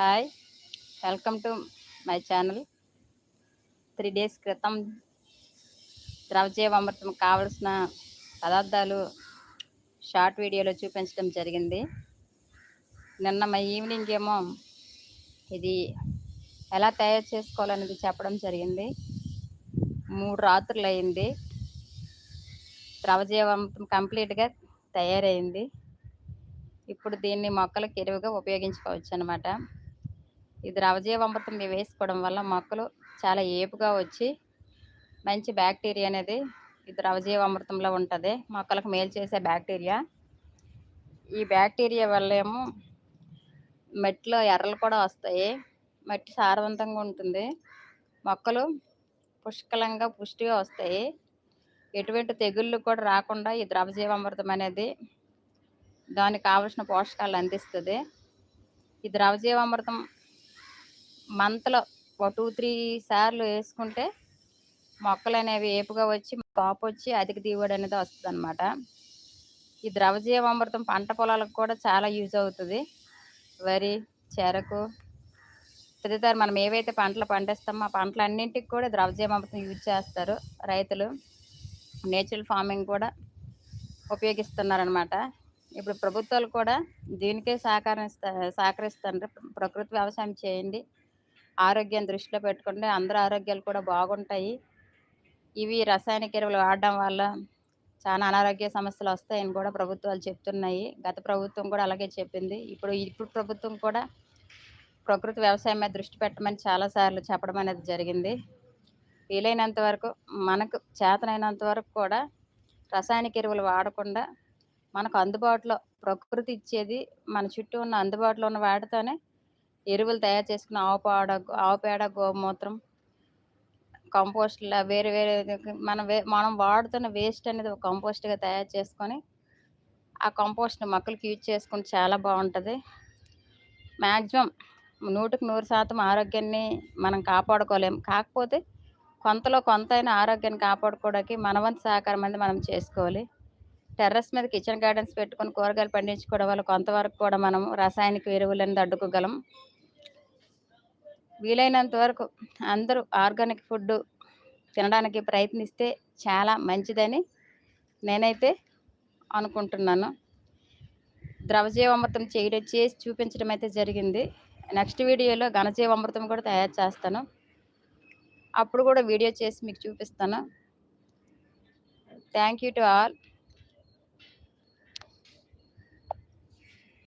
Hi. Welcome to my channel. Three days క్రితం ద్రవజీవామృతం కావలసిన పదార్థాలు షార్ట్ వీడియోలో చూపించడం జరిగింది. నిన్న మా ఈవినింగ్ ఏమో ఇది ఎలా తయారు చేసుకోవాలనేది చెప్పడం జరిగింది. మూడు రాత్రులు అయింది. ద్రవజీవామృతం కంప్లీట్గా తయారైంది. ఇప్పుడు దీన్ని మొక్కలకు ఎరువుగా ఉపయోగించుకోవచ్చు అనమాట ఈ ద్రవజీవామృతం ఇవి వేసుకోవడం వల్ల మొక్కలు చాలా ఏపుగా వచ్చి మంచి బ్యాక్టీరియా అనేది ఈ ద్రవజీవామృతంలో ఉంటుంది. మొక్కలకు మేలు చేసే బ్యాక్టీరియా ఈ బ్యాక్టీరియా వల్ల ఏమో మట్టిలో ఎర్రలు కూడా వస్తాయి. మట్టి సారవంతంగా ఉంటుంది. మొక్కలు పుష్కలంగా పుష్టిగా వస్తాయి. ఎటువంటి తెగుళ్ళు కూడా రాకుండా ఈ ద్రవజీవామృతం అనేది దానికి కావలసిన పోషకాలు అందిస్తుంది. ఈ ద్రవజీవామృతం మంత్లో ఒక టూ త్రీ సార్లు వేసుకుంటే మొక్కలు అనేవి ఏపుగా వచ్చి కాపు వచ్చి అధిక దిగుబడి అనేది వస్తుంది అనమాట ఈ ద్రవజీవామృతం పంట పొలాలకు కూడా చాలా యూజ్ అవుతుంది. వరి చెరకు తదితర మనం ఏవైతే పంటలు పండిస్తామో ఆ పంటలన్నింటికి కూడా ద్రవజీవామృతం యూజ్ చేస్తారు రైతులు. నేచురల్ ఫార్మింగ్ కూడా ఉపయోగిస్తున్నారనమాట ఇప్పుడు ప్రభుత్వాలు కూడా దీనికే సహకరిస్తా సహకరిస్తారు ప్రకృతి వ్యవసాయం చేయండి. ఆరోగ్యం దృష్టిలో పెట్టుకుంటే అందరి ఆరోగ్యాలు కూడా బాగుంటాయి. ఇవి రసాయనిక ఎరువులు వాడడం వల్ల చాలా అనారోగ్య సమస్యలు వస్తాయని కూడా ప్రభుత్వాలు చెప్తున్నాయి. గత ప్రభుత్వం కూడా అలాగే చెప్పింది. ఇప్పుడు ఇప్పుడు ప్రభుత్వం కూడా ప్రకృతి వ్యవసాయం మీద దృష్టి పెట్టమని చాలాసార్లు చెప్పడం అనేది జరిగింది. వీలైనంత వరకు మనకు చేతనైనంత వరకు కూడా రసాయనిక ఎరువులు వాడకుండా మనకు అందుబాటులో ప్రకృతి ఇచ్చేది మన చుట్టూ ఉన్న అందుబాటులో ఉన్న వాటితోనే ఎరువులు తయారు చేసుకున్న ఆవు పేడ ఆవు పేడ గోమూత్రం కంపోస్ట్ వేరే వేరే మనం వే మనం వాడుతున్న వేస్ట్ అనేది ఒక కంపోస్ట్గా తయారు చేసుకొని ఆ కంపోస్ట్ని మొక్కలకి యూజ్ చేసుకుంటే చాలా బాగుంటుంది. మ్యాక్సిమం నూటికి నూరు శాతం ఆరోగ్యాన్ని మనం కాపాడుకోలేం. కాకపోతే కొంతలో కొంత అయినా ఆరోగ్యాన్ని కాపాడుకోవడానికి మనవంతు సహకారం అనేది మనం చేసుకోవాలి. టెర్రస్ మీద కిచెన్ గార్డెన్స్ పెట్టుకొని కూరగాయలు పండించుకోవడం వల్ల కొంతవరకు కూడా మనం రాసాయనిక ఎరువులను అడ్డుకోగలం. వీలైనంత వరకు అందరూ ఆర్గానిక్ ఫుడ్ తినడానికి ప్రయత్నిస్తే చాలా మంచిదని నేనైతే అనుకుంటున్నాను. ద్రవజీవామృతం చేయడం చేసి చూపించడం అయితే జరిగింది. నెక్స్ట్ వీడియోలో ఘనజీవామృతం కూడా తయారు చేస్తాను. అప్పుడు కూడా వీడియో చేసి మీకు చూపిస్తాను. Thank you to all.